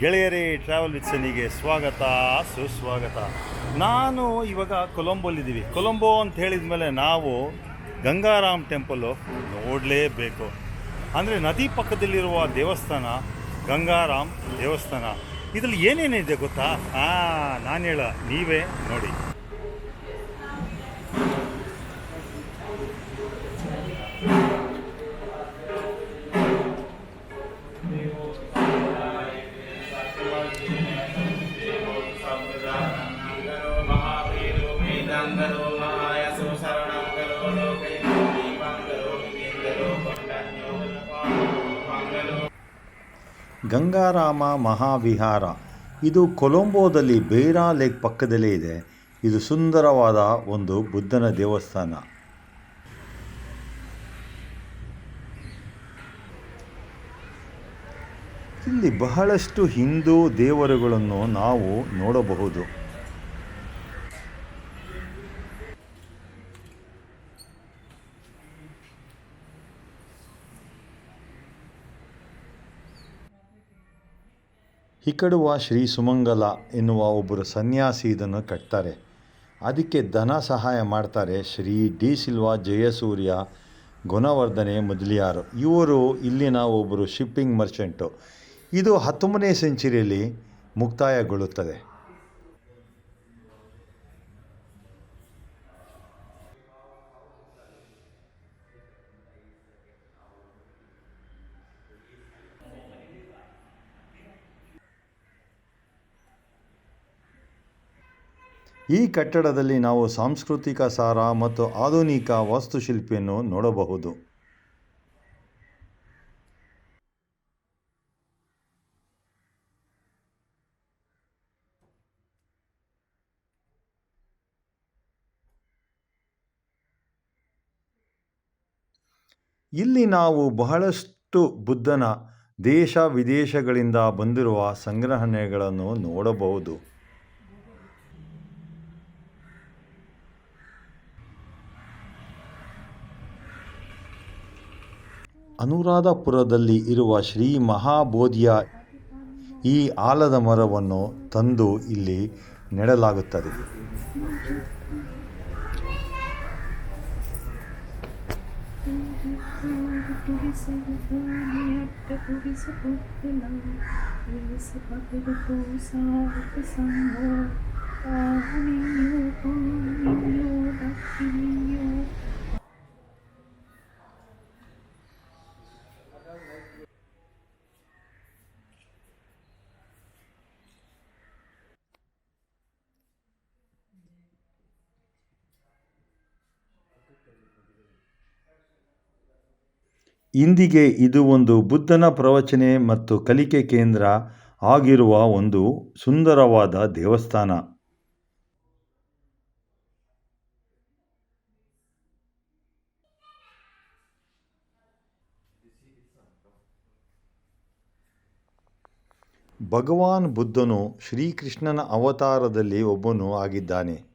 ಗೆಳೆಯರೇ travel with ಸನಿಗೆ ಸ್ವಾಗತ, ಸುಸ್ವಾಗತ. ನಾನು ಇವಾಗ ಕೊಲಂಬೋಲಿದ್ದೀವಿ ಕೊಲಂಬೋ ಅಂತ ಹೇಳಿದ ಮೇಲೆ ನಾವು ಗಂಗಾರಾಮ್ ಟೆಂಪಲ್ಲು ನೋಡಲೇಬೇಕು. ಅಂದರೆ ನದಿ ಪಕ್ಕದಲ್ಲಿರುವ ದೇವಸ್ಥಾನ, ಗಂಗಾರಾಮ್ ದೇವಸ್ಥಾನ. ಇದರಲ್ಲಿ ಏನೇನಿದೆ ಗೊತ್ತಾ? ಹಾಂ ನಾನು ಹೇಳ ನೀವೇ ನೋಡಿ. ಗಂಗಾರಾಮ ಮಹಾವಿಹಾರ. ಇದು ಕೊಲಂಬೋದಲ್ಲಿ ಬೇರಾ ಲೇಕ್ ಪಕ್ಕದಲ್ಲೇ ಇದೆ. ಇದು ಸುಂದರವಾದ ಒಂದು ಬುದ್ಧನ ದೇವಸ್ಥಾನ. ಇಲ್ಲಿ ಬಹಳಷ್ಟು ಹಿಂದೂ ದೇವರುಗಳನ್ನು ನಾವು ನೋಡಬಹುದು. ಹಿಕಡುವ ಶ್ರೀ ಸುಮಂಗಲ ಎನ್ನುವ ಒಬ್ಬರು ಸನ್ಯಾಸಿ ಇದನ್ನು ಕಟ್ತಾರೆ. ಅದಕ್ಕೆ ಧನ ಸಹಾಯ ಮಾಡ್ತಾರೆ ಶ್ರೀ ಡಿ ಸಿಲ್ವಾ ಜಯಸೂರ್ಯ ಗುಣವರ್ಧನೆ ಮೊದಲಿಯಾರು. ಇವರು ಇಲ್ಲಿನ ಒಬ್ಬರು ಶಿಪ್ಪಿಂಗ್ ಮರ್ಚೆಂಟು. ಇದು ಹತ್ತೊಂಬನೇ ಸೆಂಚುರಿಯಲ್ಲಿ ಮುಕ್ತಾಯಗೊಳ್ಳುತ್ತದೆ. ಈ ಕಟ್ಟಡದಲ್ಲಿ ನಾವು ಸಾಂಸ್ಕೃತಿಕ ಸಾರ ಮತ್ತು ಆಧುನಿಕ ವಾಸ್ತುಶಿಲ್ಪಿಯನ್ನು ನೋಡಬಹುದು. ಇಲ್ಲಿ ನಾವು ಬಹಳಷ್ಟು ಬುದ್ಧನ ದೇಶ ವಿದೇಶಗಳಿಂದ ಬಂದಿರುವ ಸಂಗ್ರಹಣೆಗಳನ್ನು ನೋಡಬಹುದು. ಅನುರಾಧಪುರದಲ್ಲಿ ಇರುವ ಶ್ರೀ ಮಹಾಬೋಧಿಯ ಈ ಆಲದ ಮರವನ್ನು ತಂದು ಇಲ್ಲಿ ನೆಡಲಾಗುತ್ತದೆ. ಇಂದಿಗೆ ಇದು ಒಂದು ಬುದ್ಧನ ಪ್ರವಚನೆ ಮತ್ತು ಕಲಿಕೆ ಕೇಂದ್ರ ಆಗಿರುವ ಒಂದು ಸುಂದರವಾದ ದೇವಸ್ಥಾನ. ಭಗವಾನ್ ಬುದ್ಧನು ಶ್ರೀಕೃಷ್ಣನ ಅವತಾರದಲ್ಲಿ ಒಬ್ಬನು ಆಗಿದ್ದಾನೆ.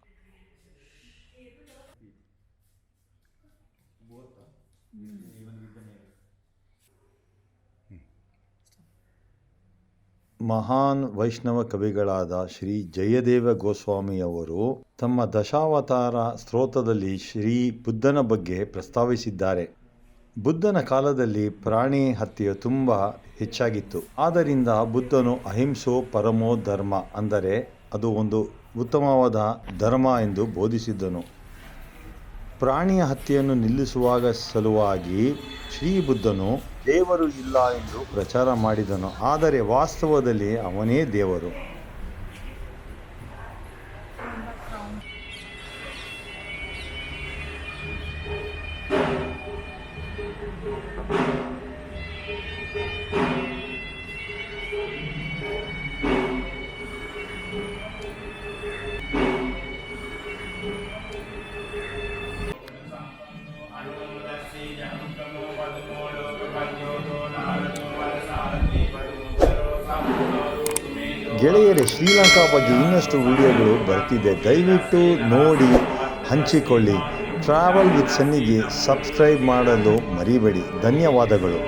ಮಹಾನ್ ವೈಷ್ಣವ ಕವಿಗಳಾದ ಶ್ರೀ ಜಯದೇವ ಗೋಸ್ವಾಮಿಯವರು ತಮ್ಮ ದಶಾವತಾರ ಸ್ತೋತ್ರದಲ್ಲಿ ಶ್ರೀ ಬುದ್ಧನ ಬಗ್ಗೆ ಪ್ರಸ್ತಾವಿಸಿದ್ದಾರೆ. ಬುದ್ಧನ ಕಾಲದಲ್ಲಿ ಪ್ರಾಣಿ ಹತ್ಯೆ ತುಂಬ ಹೆಚ್ಚಾಗಿತ್ತು. ಆದ್ದರಿಂದ ಬುದ್ಧನು ಅಹಿಂಸೋ ಪರಮೋ ಧರ್ಮ ಅಂದರೆ ಅದು ಒಂದು ಉತ್ತಮವಾದ ಧರ್ಮ ಎಂದು ಬೋಧಿಸಿದ್ದನು. ಪ್ರಾಣಿಯ ಹತ್ಯೆಯನ್ನು ನಿಲ್ಲಿಸುವಾಗ ಸಲುವಾಗಿ ಶ್ರೀ ಬುದ್ಧನು ದೇವರು ಇಲ್ಲ ಎಂದು ಪ್ರಚಾರ ಮಾಡಿದನು. ಆದರೆ ವಾಸ್ತವದಲ್ಲಿ ಅವನೇ ದೇವರು. ಗೆಳೆಯರೇ, ಶ್ರೀಲಂಕಾ ಬಗ್ಗೆ ಇನ್ನಷ್ಟು ವಿಡಿಯೋಗಳು ಬರ್ತಿದೆ. ದಯವಿಟ್ಟು ನೋಡಿ, ಹಂಚಿಕೊಳ್ಳಿ. ಟ್ರಾವೆಲ್ ವಿತ್ ಸನ್ನಿಗೆ ಸಬ್ಸ್ಕ್ರೈಬ್ ಮಾಡಲು ಮರಿಬೇಡಿ. ಧನ್ಯವಾದಗಳು.